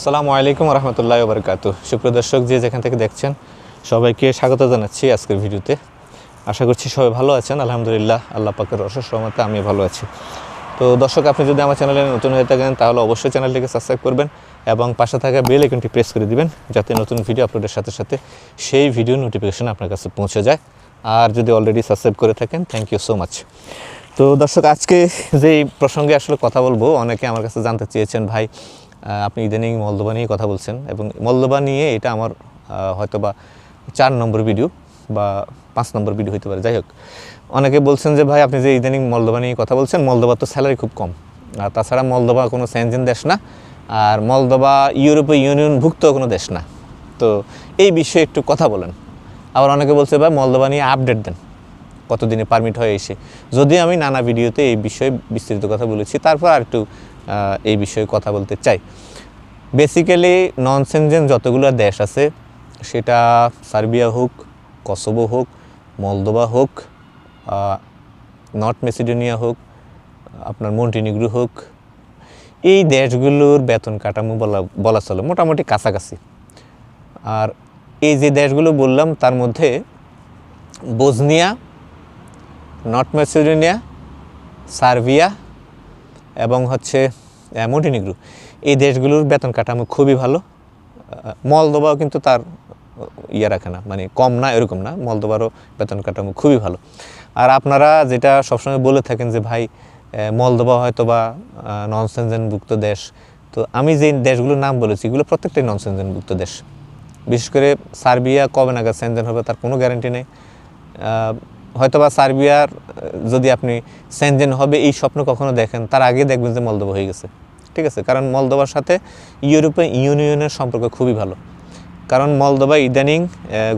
আসসালামু আলাইকুম রহমতুল্লাহ বরকাত সুপ্রিয় দর্শক, যে যেখান থেকে দেখছেন, সবাইকে স্বাগত জানাচ্ছি আজকের ভিডিওতে। আশা করছি সবাই ভালো আছেন, আলহামদুলিল্লাহ, আল্লাহ পাকের অশেষ আমি ভালো আছি। তো দর্শক, আপনি যদি আমার চ্যানেলে নতুন হয়ে থাকেন, তাহলে অবশ্যই চ্যানেলটিকে সাবস্ক্রাইব করবেন এবং পাশে থাকা বেল আইকনটি প্রেস করে দিবেন, যাতে নতুন ভিডিও আপলোডের সাথে সাথে সেই ভিডিও নোটিফিকেশন আপনার কাছে পৌঁছে যায়। আর যদি অলরেডি সাবস্ক্রাইব করে থাকেন থ্যাংক ইউ সো মাচ তো দর্শক, আজকে যে প্রসঙ্গে আসলে কথা বলব, অনেকে আমার কাছে জানতে চেয়েছেন, ভাই আপনি ইদানিং মলদোবা নিয়ে কথা বলছেন এবং মলদোবা নিয়ে এটা আমার হয়তো বা চার নম্বর ভিডিও বা পাঁচ নম্বর ভিডিও হতে পারে। যাই হোক, অনেকে বলছেন যে ভাই আপনি যে ইদানিং মলদোবা নিয়ে কথা বলছেন, মলদোবার তো স্যালারি খুব কম। আর তাছাড়া মলদোবা কোনো স্যানজেন দেশ না, আর মলদোবা ইউরোপীয় ইউনিয়নভুক্ত কোনো দেশ না। তো এই বিষয়ে একটু কথা বলেন। আবার অনেকে বলছে, ভাই, মলদোবা নিয়ে আপডেট দেন, কতদিনে পারমিট হয়ে এসে? যদি আমি নানা ভিডিওতে এই বিষয়ে বিস্তারিত কথা বলেছি, তারপর আর একটু এই বিষয়ে কথা বলতে চাই। বেসিক্যালি নন সেনজেন যতগুলো দেশ আছে, সেটা সার্বিয়া হোক, কসোভো হোক মলদোবা হোক নর্থ মেসিডোনিয়া হোক, আপনার মন্টিনিগ্রু হোক, এই দেশগুলোর বেতন কাঠামো বলা বলা চলে, মোটামুটি কাছাকাছি। আর এই যে দেশগুলো বললাম, তার মধ্যে বোজনিয়া নর্থ মেসিডোনিয়া, সার্বিয়া এবং হচ্ছে মন্টিনিগ্রু। এই দেশগুলোর বেতন কাঠামো খুবই ভালো। মলদোবাও কিন্তু তার ইয়ে রাখে না। মানে কম না, এরকম না। মলদোবারও বেতন কাঠামো খুবই ভালো। আর আপনারা যেটা সবসময় বলে থাকেন যে, ভাই মলদোবা হয়তো বা নন সেনজেনভুক্ত দেশ। তো আমি যে দেশগুলোর নাম বলেছি, এগুলো প্রত্যেকটাই নন সেনজেনভুক্ত দেশ। বিশেষ করে সার্বিয়া কবে নাগাদ সেনজেন হবে তার কোনো গ্যারান্টি নেই। হয়তোবা সার্বিয়ার, যদি আপনি সেনজেন হবে, এই স্বপ্ন কখনো দেখেন, তার আগে দেখবেন যে মলদোবা হয়ে গেছে। ঠিক আছে? কারণ মলদোবার সাথে ইউরোপিয়ান ইউনিয়নের সম্পর্ক খুবই ভালো। কারণ মলদোবা ইদানিং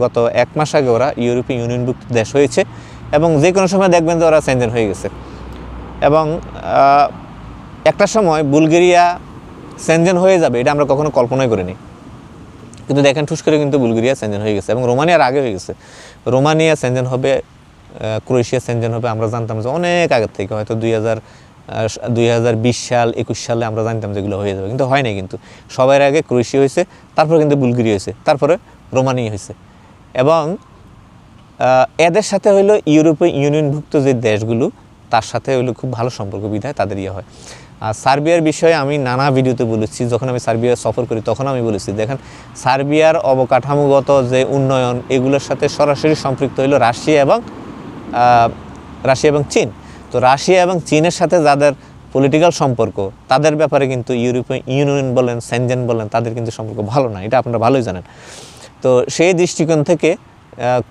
গত এক মাস আগে ওরা ইউরোপিয়ান ইউনিয়নভুক্ত দেশ হয়েছে এবং যে কোনো সময় দেখবেন যে ওরা সেনজেন হয়ে গেছে। এবং একটা সময় বুলগেরিয়া সেনজেন হয়ে যাবে, এটা আমরা কখনো কল্পনাই করিনি। কিন্তু দেখেন, ঠুস করে কিন্তু বুলগেরিয়া সেনজেন হয়ে গেছে এবং রোমানিয়ার আগে হয়ে গেছে। রোমানিয়া সেনজেন হবে ক্রোয়েশিয়া সেনজেন হবে, আমরা জানতাম যে অনেক আগের থেকে, হয়তো দুই হাজার দুই হাজার বিশ সাল, একুশ সালে আমরা জানতাম যেগুলো হয়ে যাবে, কিন্তু হয় কিন্তু। সবার আগে ক্রোয়েশিয়া হয়েছে, তারপর কিন্তু বুলগেরিয়া হয়েছে, তারপরে রোমানিয়া হয়েছে। এবং এদের সাথে হইল ইউরোপীয় ইউনিয়নভুক্ত যে দেশগুলো, তার সাথে হইল খুব ভালো সম্পর্ক বিধায় তাদের ইয়ে হয়। আর সার্বিয়ার বিষয়ে আমি নানা ভিডিওতে বলেছি, যখন আমি সার্বিয়া সফর করি তখন আমি বলেছি, দেখেন, সার্বিয়ার অবকাঠামোগত যে উন্নয়ন, এগুলোর সাথে সরাসরি সম্পৃক্ত হইল রাশিয়া এবং রাশিয়া এবং চীন। তো রাশিয়া এবং চীনের সাথে যাদের পলিটিক্যাল সম্পর্ক, তাদের ব্যাপারে কিন্তু ইউরোপীয় ইউনিয়ন বলেন সেনজেন বলেন, তাদের কিন্তু সম্পর্ক ভালো না। এটা আপনারা ভালোই জানেন। তো সেই দৃষ্টিকোণ থেকে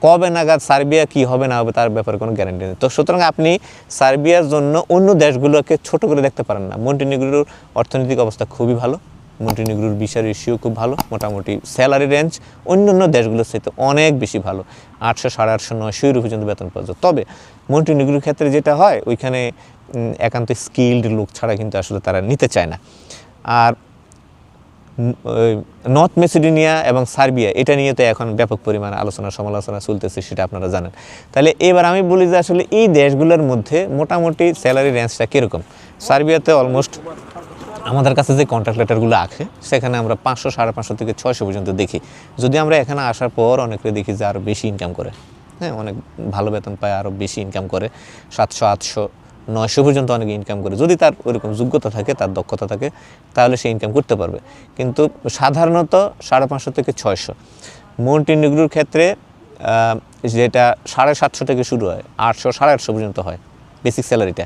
কবে নাগাদ সার্বিয়া কি হবে না হবে তার ব্যাপারে কোনো গ্যারান্টি নেই। তো সুতরাং আপনি সার্বিয়ার জন্য অন্য দেশগুলোকে ছোট করে দেখতে পারেন না। মন্টিনিগ্রুর অর্থনৈতিক অবস্থা খুবই ভালো। মন্টিনিগ্রুর বিচার রেশিও খুব ভালো, মোটামুটি স্যালারি রেঞ্জ অন্য অন্য দেশগুলোর সাথে অনেক বেশি ভালো, আটশো, সাড়ে আটশো, নয়শো ইউরো পর্যন্ত বেতন পাওয়া যায় তবে মন্টিনিগ্রুর ক্ষেত্রে যেটা হয়, ওইখানে একান্ত স্কিল্ড লোক ছাড়া কিন্তু আসলে তারা নিতে চায় না। আর নর্থ মেসিডোনিয়া এবং সার্বিয়া এটা নিয়ে তো এখন ব্যাপক পরিমাণে আলোচনা, সমালোচনা চলতেছে, সেটা আপনারা জানেন। তাহলে এবার আমি বলি যে আসলে এই দেশগুলোর মধ্যে মোটামুটি স্যালারি রেঞ্জটা কীরকম? সার্বিয়াতে অলমোস্ট আমাদের কাছে যে কন্ট্রাক্ট লেটারগুলো আছে, সেখানে আমরা পাঁচশো, সাড়ে পাঁচশো থেকে ছয়শো পর্যন্ত দেখি। যদি আমরা এখানে আসার পর অনেকে দেখি যে আরও বেশি ইনকাম করে। হ্যাঁ অনেক ভালো বেতন পায় আরও বেশি ইনকাম করে। সাতশো, আটশো, নয়শো পর্যন্ত অনেকে ইনকাম করে। যদি তার ওরকম যোগ্যতা থাকে, তার দক্ষতা থাকে, তাহলে সে ইনকাম করতে পারবে। কিন্তু সাধারণত সাড়ে পাঁচশো থেকে ছয়শো। মন্টিনিগ্রুর ক্ষেত্রে যেটা সাড়ে সাতশো থেকে শুরু হয়, আটশো, সাড়ে আটশো পর্যন্ত হয় বেসিক স্যালারিটা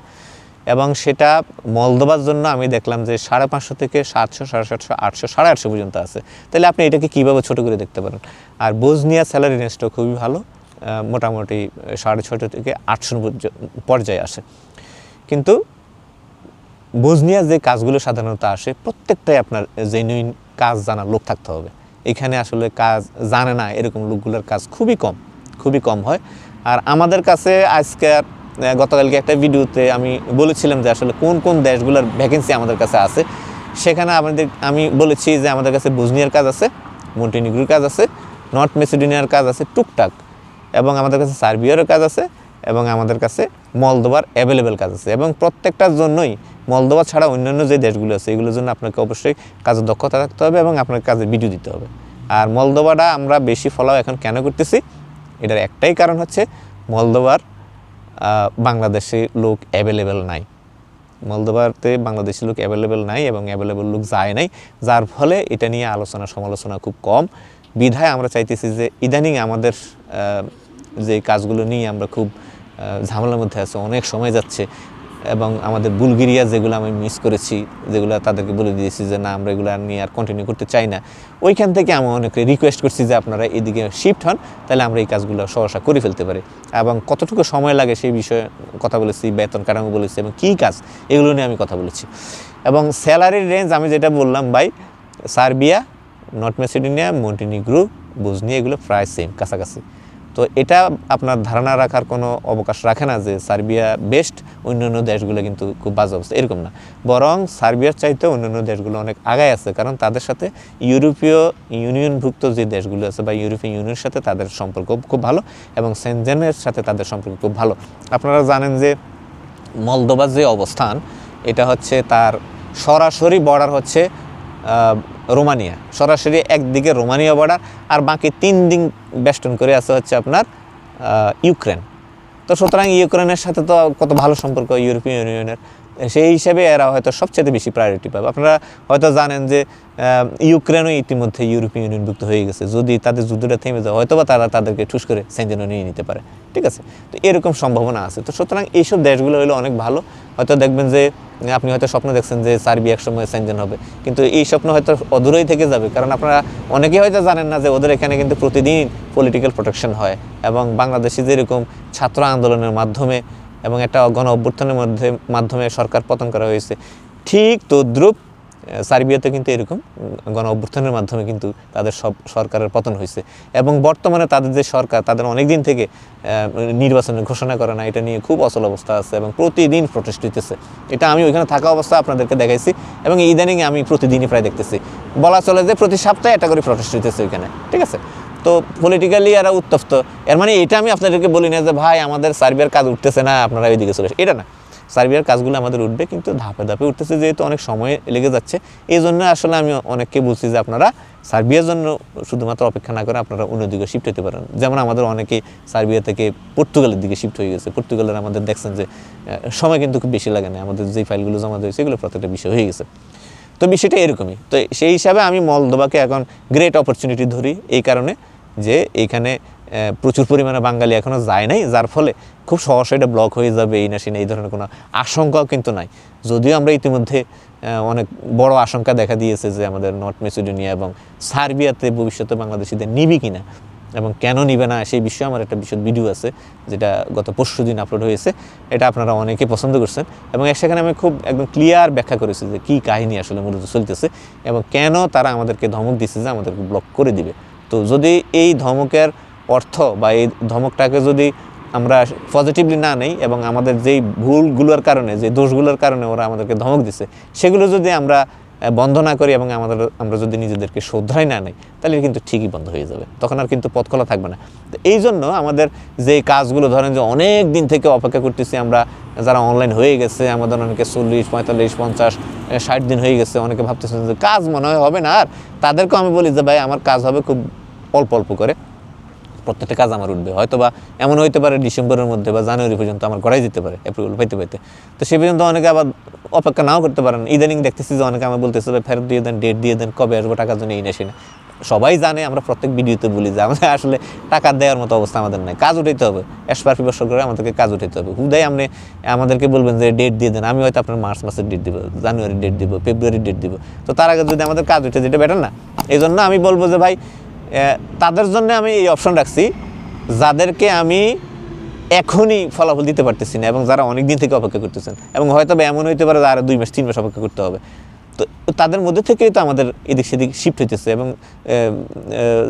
এবং সেটা মলদোবার জন্য আমি দেখলাম যে সাড়ে পাঁচশো থেকে সাতশো, সাড়ে সাতশো, আটশো, সাড়ে আটশো পর্যন্ত আছে। তাহলে আপনি এটাকে কীভাবে ছোটো করে দেখতে পারেন? আর বোজনিয়া স্যালারি রেঞ্জটা খুবই ভালো মোটামুটি সাড়ে ছশো থেকে আটশো পর্যায়ে আসে। কিন্তু বুঝনিয়া যে কাজগুলো সাধারণত আসে, প্রত্যেকটাই আপনার জেনুইন কাজ জানা লোক থাকতে হবে। এখানে আসলে কাজ জানে না এরকম লোকগুলোর কাজ খুবই কম খুবই কম হয়। আর আমাদের কাছে আজকে গতকালকে একটা ভিডিওতে আমি বলেছিলাম যে আসলে কোন কোন দেশগুলোর ভ্যাকেন্সি আমাদের কাছে আছে। সেখানে আমাদের আমি বলেছি যে আমাদের কাছে বুজনিয়ার কাজ আছে, মন্টিনিগ্রুর কাজ আছে, নর্থ মেসিডোনিয়ার কাজ আছে, টুকটাক। এবং আমাদের কাছে সার্বিয়ারও কাজ আছে এবং আমাদের কাছে মলদোবার অ্যাভেলেবেল কাজ আছে। এবং প্রত্যেকটার জন্যই মলদোবা ছাড়া অন্যান্য যে দেশগুলো আছে, এগুলোর জন্য আপনাকে অবশ্যই কাজের দক্ষতা থাকতে হবে এবং আপনার কাজের ভিডিও দিতে হবে। আর মলদোবাটা আমরা বেশি ফলাও এখন কেন করতেছি? এটার একটাই কারণ হচ্ছে মলদোবার বাংলাদেশে লোক অ্যাভেলেবেল নাই। মলদোবাতে বাংলাদেশি লোক অ্যাভেলেবেল নাই এবং অ্যাভেলেবেল লোক যায় নাই, যার ফলে এটা নিয়ে আলোচনা সমালোচনা খুব কম। বিধায় আমরা চাইতেছি যে ইদানিং আমাদের যে কাজগুলো নিয়ে আমরা খুব ঝামেলার মধ্যে আছে, অনেক সময় যাচ্ছে এবং আমাদের বুলগেরিয়া যেগুলো আমি মিস করেছি, যেগুলো তাদেরকে বলে দিয়েছি যে, না, আমরা এগুলো নিয়ে আর কন্টিনিউ করতে চাই না। ওইখান থেকে আমি অনেকে রিকোয়েস্ট করছি যে, আপনারা এদিকে শিফট হন, তাহলে আমরা এই কাজগুলো সহসা করে ফেলতে পারি। এবং কতটুকু সময় লাগে সেই বিষয়ে কথা বলেছি, বেতন কাঠামো বলেছি এবং কী কাজ, এগুলো নিয়ে আমি কথা বলেছি। এবং স্যালারির রেঞ্জ আমি যেটা বললাম, ভাই, সার্বিয়া, নর্থ মেসিডোনিয়া মন্টিনিগ্রু বুজনি এগুলো প্রায় সেম কাছাকাছি। তো এটা আপনার ধারণা রাখার কোনো অবকাশ রাখে না যে সার্বিয়া বেস্ট অন্যান্য দেশগুলো কিন্তু খুব বাজে অবস্থা। এরকম না। বরং সার্বিয়ার চাইতে অন্যান্য দেশগুলো অনেক আগায় আছে। কারণ তাদের সাথে ইউরোপীয় ইউনিয়নভুক্ত যে দেশগুলো আছে বা ইউরোপীয় ইউনিয়নের সাথে তাদের সম্পর্ক খুব ভালো এবং সেনজেনের সাথে তাদের সম্পর্ক খুব ভালো। আপনারা জানেন যে মলদোবার যে অবস্থান, এটা হচ্ছে তার সরাসরি বর্ডার হচ্ছে রোমানিয়া। সরাসরি একদিকে রোমানিয়া বর্ডার আর বাকি তিন দিন বেষ্টন করে আছে হচ্ছে আপনার ইউক্রেন। তো সুতরাং ইউক্রেনের সাথে তো কত ভালো সম্পর্ক, ইউরোপীয় ইউনিয়নের। সেই হিসেবে এরা হয়তো সবচেয়ে বেশি প্রায়োরিটি পাবে। আপনারা হয়তো জানেন যে ইউক্রেনও ইতিমধ্যে ইউরোপীয় ইউনিয়নভুক্ত হয়ে গেছে। যদি তাদের যুদ্ধটা থেমে যায় হয়তো বা তারা তাদেরকে ঠুস করে সেঞ্জেনও নিয়ে নিতে পারে। ঠিক আছে? তো এরকম সম্ভাবনা আছে। তো সুতরাং এইসব দেশগুলো হলো অনেক ভালো। হয়তো দেখবেন যে, আপনি হয়তো স্বপ্ন দেখছেন যে, সার্বি একসময় সেঞ্জেন হবে। কিন্তু এই স্বপ্ন হয়তো অদূরেই থেকে যাবে। কারণ আপনারা অনেকেই হয়তো জানেন না যে, ওদের এখানে কিন্তু প্রতিদিন পলিটিক্যাল প্রোটেকশন হয়। এবং বাংলাদেশে যেরকম ছাত্র আন্দোলনের মাধ্যমে এবং একটা গণ অভ্যুত্থানের মধ্যে, মাধ্যমে সরকার পতন করা হয়েছে। ঠিক তদ্রুপ সার্বিয়াতে কিন্তু এরকম গণ অভ্যুত্থানের মাধ্যমে কিন্তু তাদের সব সরকারের পতন হয়েছে। এবং বর্তমানে তাদের যে সরকার, তাদের অনেক দিন থেকে নির্বাচনের ঘোষণা করে না, এটা নিয়ে খুব অচল অবস্থা আছে এবং প্রতিদিন প্রটেস্ট হইতেছে। এটা আমি ওইখানে থাকা অবস্থা আপনাদেরকে দেখাইছি এবং ইদানিং আমি প্রতিদিনই প্রায় দেখতেছি। বলা চলে যে প্রতি সপ্তাহে একটা করে প্রটেস্ট হইতেছে ওইখানে, ঠিক আছে? তো পলিটিক্যালি এরা উত্তপ্ত। এর মানে এটা আমি আপনাদেরকে বলি না যে, ভাই, আমাদের সার্বিয়ার কাজ উঠতেছে না, আপনারা ওইদিকে চলে। এটা না। সার্বিয়ার কাজগুলো আমাদের উঠবে, কিন্তু ধাপে ধাপে উঠতেছে, যেহেতু অনেক সময় লেগে যাচ্ছে। এই জন্য আসলে আমি অনেককে বলছি যে, আপনারা সার্বিয়ার জন্য শুধুমাত্র অপেক্ষা না করে আপনারা অন্যদিকে শিফট হতে পারেন। যেমন আমাদের অনেকেই সার্বিয়া থেকে পর্তুগালের দিকে শিফট হয়ে গেছে। পর্তুগালের আমাদের দেখছেন যে সময় কিন্তু খুব বেশি লাগে না। আমাদের যে ফাইলগুলো জমা দিয়েছে এগুলো প্রত্যেকটা বিষয় হয়ে গেছে। তো বিষয়টা এরকমই। তো সেই হিসাবে আমি মলদোবাকে এখন গ্রেট অপরচুনিটি ধরি এই কারণে। যে এইখানে আহ, প্রচুর পরিমাণে বাঙালি এখনও যায় নাই যার ফলে খুব সহসা এটা ব্লক হয়ে যাবে এই না না এই ধরনের কোনো আশঙ্কাও কিন্তু নাই। যদিও আমরা ইতিমধ্যে অনেক বড় আশঙ্কা দেখা দিয়েছে যে আমাদের নর্থ মেসিডোনিয়া এবং সার্বিয়াতে ভবিষ্যতে বাংলাদেশিদের নিবি কিনা এবং কেন নিবে না সেই বিষয়ে আমার একটা বিশদ ভিডিও আছে যেটা গত পরশু দিন আপলোড হয়েছে। এটা আপনারা অনেকে পছন্দ করছেন এবং সেখানে আমি খুব একদম ক্লিয়ার ব্যাখ্যা করেছি যে কী কাহিনী আসলে মূলত চলতেছে এবং কেন তারা আমাদেরকে ধমক দিচ্ছে যে আমাদেরকে ব্লক করে দিবে। তো যদি এই ধমকের অর্থ বা এই ধমকটাকে যদি আমরা পজিটিভলি না নেই এবং আমাদের যেই ভুলগুলোর কারণে, যে দোষগুলোর কারণে ওরা আমাদেরকে ধমক দিছে, সেগুলো যদি আমরা বন্ধ না করি এবং আমাদের আমরা যদি নিজেদেরকে শ্রদ্ধাই না নেই, তাহলে কিন্তু ঠিকই বন্ধ হয়ে যাবে। তখন আর কিন্তু পথ খোলা থাকবে না। তো এই জন্য আমাদের যে কাজগুলো ধরেন যে অনেক দিন থেকে অপেক্ষা করতেছি আমরা, যারা অনলাইন হয়ে গেছে, আমাদের অনেকে চল্লিশ, পঁয়তাল্লিশ, পঞ্চাশ ষাট দিন হয়ে গেছে, অনেকে ভাবতেছেন যে কাজ মনে হয় হবে না আর। তাদেরকেও আমি বলি যে, ভাই, আমার কাজ হবে খুব অল্প অল্প করে। প্রত্যেকটা কাজ আমার উঠবে। হয়তো বা এমন হইতে পারে ডিসেম্বরের মধ্যে বা জানুয়ারি পর্যন্ত আমার করাই যেতে পারে, এপ্রিল পাইতে পাইতে। তো সে পর্যন্ত অনেকে আবার অপেক্ষা নাও করতে পারেন। ইদানিং দেখতেছি যে অনেকে আমার বলতেছে, ভাই, ফেরত দিয়ে দেন ডেট দিয়ে দেন, কবে আসব টাকার জন্য এই না না সবাই জানে, আমরা প্রত্যেক ভিডিওতে বলি যে আমাদের আসলে টাকা দেওয়ার মতো অবস্থা আমাদের নাই। কাজ উঠাইতে হবে। এসপার বছর করে আমাদেরকে কাজ উঠাইতে হবে। হুদাই আপনি আমাদেরকে বলবেন যে ডেট দিয়ে দেন, আমি হয়তো আপনার মার্চ মাসের ডেট দিব জানুয়ারি ডেট দিব ফেব্রুয়ারি ডেট দিব। তো তার আগে যদি আমাদের কাজ উঠে যেটা বেটার না? এই জন্য আমি বলব যে, ভাই তাদের জন্য আমি এই অপশন রাখছি। যাদেরকে আমি এখনই ফলাফল দিতে পারতেছি না এবং যারা অনেক দিন থেকে অপেক্ষা করতেছেন এবং হয়তো বা এমন হইতে পারে যে আরও দুই মাস, তিন মাস অপেক্ষা করতে হবে। তো তাদের মধ্যে থেকেই তো আমাদের এদিক সেদিক শিফট হইতেছে এবং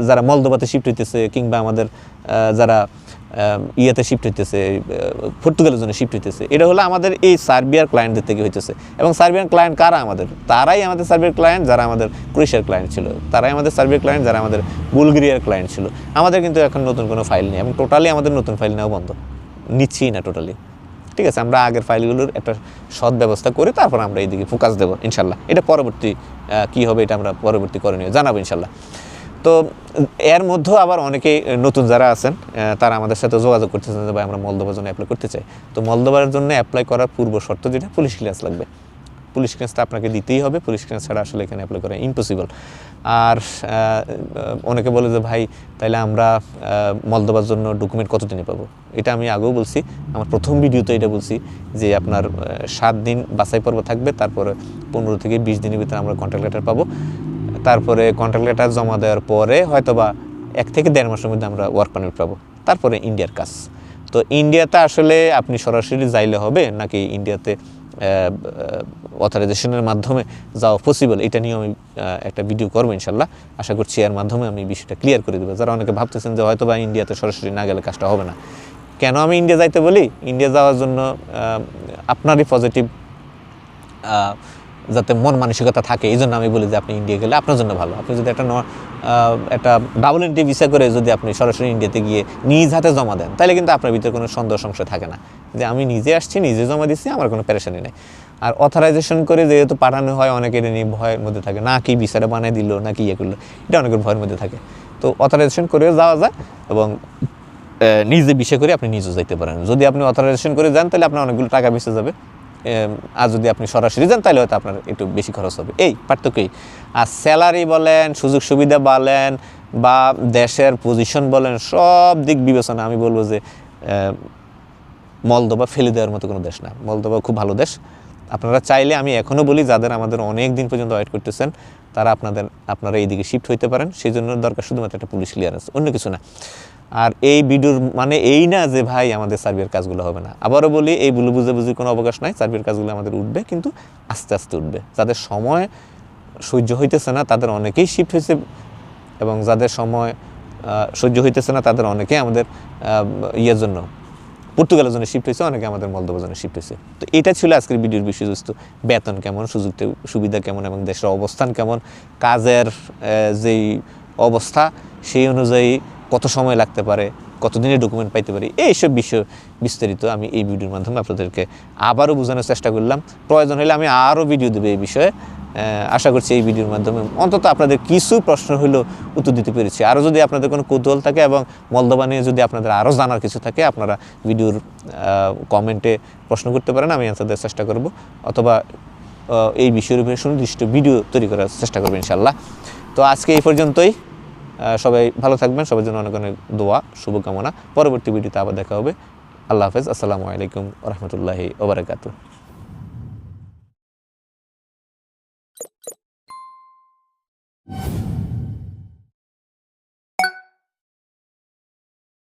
যারা মলদোবাতে শিফট হইতেছে কিংবা আমাদের যারা ইয়েতে শিফট হইতেছে পর্তুগালের জন্য শিফট হইতেছে। এটা হলো আমাদের এই সার্বিয়ার ক্লায়েন্টদের থেকে হইতেছে। এবং সার্বিয়ান ক্লায়েন্ট কারা আমাদের? তারাই আমাদের সার্বিয়ার ক্লায়েন্ট যারা আমাদের ক্রোয়েশিয়ার ক্লায়েন্ট ছিল। তারাই আমাদের সার্বিয়ার ক্লায়েন্ট যারা আমাদের বুলগেরিয়ার ক্লায়েন্ট ছিল। আমাদের কিন্তু এখন নতুন কোনো ফাইল নেই এবং টোটালি আমাদের নতুন ফাইল নেওয়া বন্ধ। নিচ্ছি না টোটালি ঠিক আছে, আমরা আগের ফাইলগুলোর একটা সৎ ব্যবস্থা করে তারপর আমরা এইদিকে ফোকাস দেবো, ইনশাল্লাহ। এটা পরবর্তী কি হবে এটা আমরা পরবর্তী করণীয় জানাব, ইনশাল্লাহ। তো, এর মধ্যেও আবার অনেকে নতুন যারা আছেন তারা আমাদের সাথে যোগাযোগ করতেছেন যে, ভাই, আমরা মলদোবার জন্য অ্যাপ্লাই করতে চাই। তো মলদোবার জন্য অ্যাপ্লাই করার পূর্ব শর্ত যেটা পুলিশ ক্লিয়ারেন্স লাগবে। পুলিশ ক্লিয়ারেন্সটা আপনাকে দিতেই হবে পুলিশ ক্লিয়ারেন্স ছাড়া আসলে এখানে অ্যাপ্লাই করা ইম্পসিবল আর অনেকে বলে যে, ভাই, তাইলে আমরা মলদোবার জন্য ডকুমেন্ট কতদিনে পাবো? এটা আমি আগেও বলছি, আমার প্রথম ভিডিওতে এটা বলছি যে আপনার সাত দিন বাছাই পর্ব থাকবে, তারপরে পনেরো থেকে বিশ দিনের ভিতরে আমরা কন্ট্রাক্ট লেটার পাবো। তারপরে কন্ট্রাক্ট লেটার জমা দেওয়ার পরে হয়তোবা এক থেকে দেড় মাসের মধ্যে আমরা ওয়ার্ক পারমিট পাবো। তারপরে ইন্ডিয়ার কাজ। তো ইন্ডিয়াতে আসলে আপনি সরাসরি যাইলে হবে, নাকি ইন্ডিয়াতে অথরাইজেশনের মাধ্যমে যাওয়া পসিবল এটা নিয়ে আমি একটা ভিডিও করব ইনশাল্লাহ। আশা করছি এর মাধ্যমে আমি বিষয়টা ক্লিয়ার করে দেবো। যারা অনেকে ভাবতেছেন যে হয়তো বা ইন্ডিয়াতে সরাসরি না গেলে কাজটা হবে না। কেন আমি ইন্ডিয়া যাইতে বলি? ইন্ডিয়া যাওয়ার জন্য আপনারই পজিটিভ যাতে মন মানসিকতা থাকে এই জন্য আমি বলি যে আপনি ইন্ডিয়া গেলে আপনার জন্য ভালো। আপনি যদি একটা একটা ডাবল এন্ট্রি ভিসা করে যদি আপনি সরাসরি ইন্ডিয়াতে গিয়ে নিজ হাতে জমা দেন, তাহলে কিন্তু আপনার ভিতরে কোনো সন্দেহ সংশয় থাকে না। যে আমি নিজে আসছি, নিজে জমা দিচ্ছি আমার কোনো প্যারেশানি নেই। আর অথরাইজেশন করে যেহেতু পাঠানো হয় অনেকে এটা নিয়ে ভয়ের মধ্যে থাকে, না কি ভিসাটা বানিয়ে দিল, না কি ইয়ে করল, এটা অনেকের ভয়ের মধ্যে থাকে। তো অথরাইজেশন করে যাওয়া যায় এবং নিজে বিষয় করে আপনি নিজেও যাইতে পারেন। যদি আপনি অথরাইজেশন করে যান, তাহলে আপনার অনেকগুলো টাকা বেঁচে যাবে। আর যদি আপনি সরাসরি যান, তাহলে হয়তো আপনার একটু বেশি খরচ হবে। এই পার্থক্যই আর স্যালারি বলেন, সুযোগ সুবিধা বলেন, বা দেশের পজিশন বলেন, সব দিক বিবেচনা আমি বলব যে মলদোবা ফেলে দেওয়ার মতো কোনো দেশ না। মলদোবা খুব ভালো দেশ। আপনারা চাইলে, আমি এখনও বলি, যাদের আমাদের অনেক দিন পর্যন্ত ওয়েট করতেছেন, তারা আপনাদের, আপনারা এইদিকে শিফট হইতে পারেন। সেই জন্য দরকার শুধুমাত্র একটা পুলিশ ক্লিয়ারেন্স অন্য কিছু না। আর এই ভিডিওর মানে এই না যে ভাই আমাদের সার্ভের কাজগুলো হবে না। আবারও বলি, এই ভুল বুঝে বুঝির কোনো অবকাশ নাই। সার্ভের কাজগুলো আমাদের উঠবে, কিন্তু আস্তে আস্তে উঠবে। যাদের সময় সহ্য হইতেছে না, তাদের অনেকেই শিফট হয়েছে এবং যাদের সময় সহ্য হইতেছে না, তাদের অনেকেই আমাদের ইয়ের জন্য, পর্তুগালের জন্য শিফট হয়েছে, অনেকে আমাদের মলদোবার জন্য শিফট হয়েছে। তো এটা ছিল আজকের ভিডিওর বিষয়বস্তু বেতন কেমন সুযোগ সুবিধা কেমন এবং দেশের অবস্থান কেমন, কাজের যেই অবস্থা, সেই অনুযায়ী কত সময় লাগতে পারে, কতদিনের ডকুমেন্ট পাইতে পারি, এইসব বিষয় বিস্তারিত আমি এই ভিডিওর মাধ্যমে আপনাদেরকে আবারও বোঝানোর চেষ্টা করলাম। প্রয়োজন হলে আমি আরও ভিডিও দেবো এই বিষয়ে। আশা করছি এই ভিডিওর মাধ্যমে অন্তত আপনাদের কিছু প্রশ্ন হলেও উত্তর দিতে পেরেছি। আরও যদি আপনাদের কোনো কৌতূহল থাকে এবং মলদোবা নিয়ে যদি আপনাদের আরও জানার কিছু থাকে, আপনারা ভিডিওর কমেন্টে প্রশ্ন করতে পারেন, আমি অ্যান্সার দেওয়ার চেষ্টা করব। অথবা এই বিষয়ের উপরে সুনির্দিষ্ট ভিডিও তৈরি করার চেষ্টা করব ইনশাল্লাহ তো আজকে এই পর্যন্তই। সবাই ভালো থাকবেন, সবার জন্য অনেক অনেক দোয়া, শুভকামনা। পরবর্তী ভিডিওতে আবার দেখা হবে। আল্লাহ হাফেজ, আসসালামু আলাইকুম রহমতুল্লাহি ওবরাকাতু